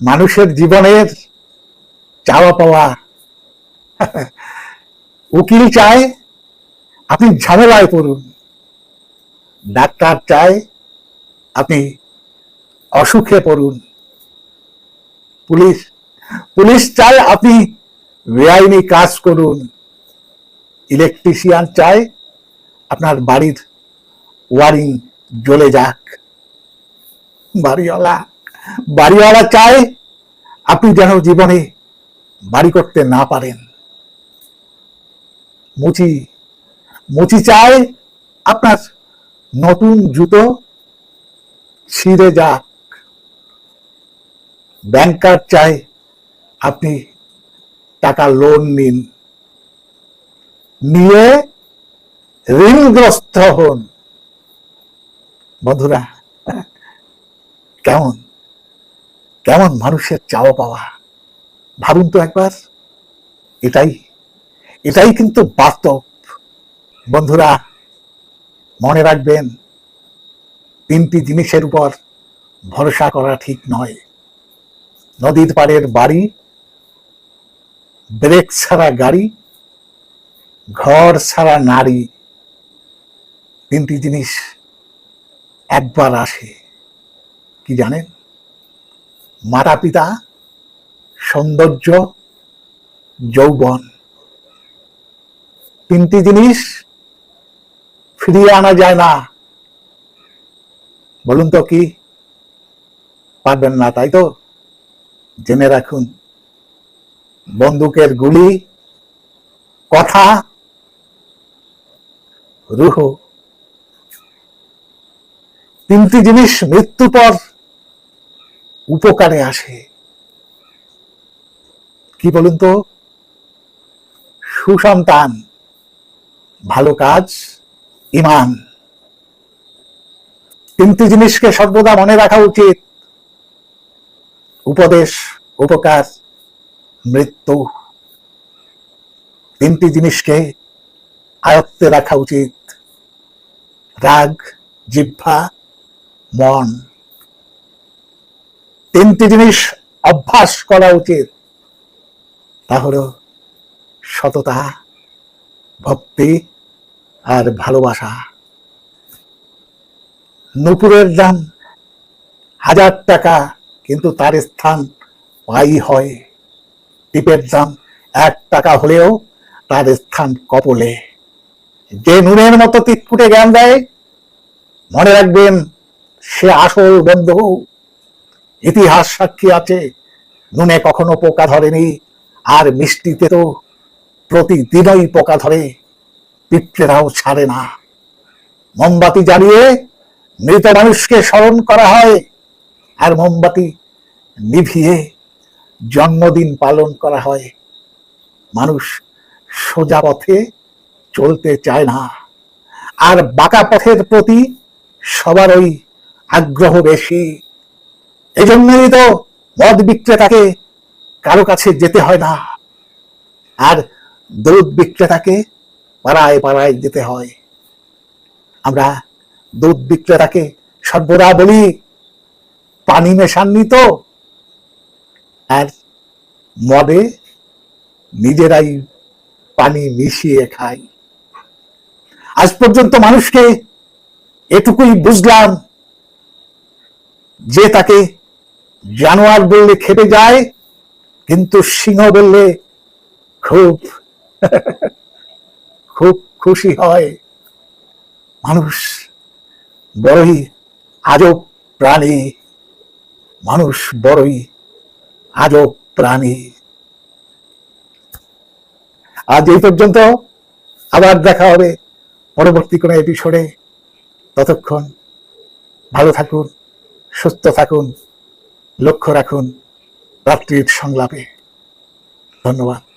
মানুষের জীবনের চাওয়া পাওয়া। উকিল চায়, আপনি ঝামেলায় পড়ুন। ডাক্তার চায়, আপনি অসুখে পড়ুন। পুলিশ পুলিশ চায়, আপনি বেআইনি কাজ করুন। ইলেকট্রিশিয়ান চায়, আপনার বাড়ির ওয়ারিং জ্বলে যাক। বাড়িওয়ালা বাড়িওয়ালা চায় আপনি যেন জীবনে বাড়ি করতে না পারেন। মুচি মুচি চায় আপনার নতুন জুতো ছিঁড়ে যাক। ব্যাংকার চায় আপনি টাকা লোন নিন। নিয়ে ঋণগ্রস্ত হন। বন্ধুরা, কেমন? কেমন মানুষের চাওয়া পাওয়া? ভাবুন তো একবার। এটাই এটাই কিন্তু বাস্তব। বন্ধুরা, মনে রাখবেন, তিনটি জিনিসের উপর ভরসা করা ঠিক নয়। নদীর পাড়ের বাড়ি, ব্রেক ছাড়া গাড়ি, ঘর ছাড়া নারী। তিনটি জিনিস একবার আসে, কি জানেন? মাতা পিতা সৌন্দর্য, যৌবন। তিনটি জিনিস ফিরিয়ে আনা যায় না। বলুন তো কি? পারবেন না, তাই তো? জেনে রাখুন, বন্দুকের গুলি, কথা, রুহ। তিনটি জিনিস মৃত্যু পর উপকারে আসে। কি বলুন তো? সুসন্তান, ভালো কাজ, ইমান। তিনটি জিনিসকে সর্বদা মনে রাখা উচিত। উপদেশ, উপকার, মৃত্যু। তিনটি জিনিসকে আয়ত্তে রাখা উচিত। রাগ, জিহ্বা, মন। তিনটি জিনিস অভ্যাস করা উচিত। তা হলো সততা, ভক্তি আর ভালোবাসা। নুপুরের দাম হাজার টাকা, কিন্তু তার স্থান পাই হয়। টিপের দাম এক টাকা হলেও তার স্থান কপলে। যে নুনের মতো তিটকুটে জ্ঞান দেয়, মনে রাখবেন সে আসল বন্ধু। ইতিহাস সাক্ষী আছে। নুনে কখনো পোকা ধরেনি, আর মিষ্টিতে তো প্রতিদিনই পোকা ধরে, পিঁপড়েরাও ছাড়ে না। মোমবাতি জ্বালিয়ে মৃত মানুষকে স্মরণ করা হয়, আর মোমবাতি নিভিয়ে জন্মদিন পালন করা হয়। মানুষ সোজা পথে চলতে চায় না, আর বাঁকা পথের প্রতি সবারই আগ্রহ বেশি। এজন্যই তো মদ বিক্রেতাকে কারও কাছে যেতে হয় না। আর দুধ বিক্রেতাকে পাড়ায় পাড়ায় যেতে হয়। আমরা দুধ বিক্রেতাকে সর্বদা বলি, পানি মেশাননি তো। আর মদে নিজেরাই পানি মিশিয়ে খাই। আজ পর্যন্ত মানুষকে এটুকুই বুঝলাম যে তাকে জানোয়ার বললে খেপে যায়, কিন্তু সিংহ বললে খুব খুব খুশি হয়। মানুষ বড়ই আজব প্রাণী। মানুষ বড়ই আজব প্রাণী। আজ এই পর্যন্ত আবার দেখা হবে পরবর্তী কোনো এপিসোডে ততক্ষণ ভালো থাকুন, সুস্থ থাকুন। লক্ষ্য রাখুন রাত্রির সংলাপে। ধন্যবাদ।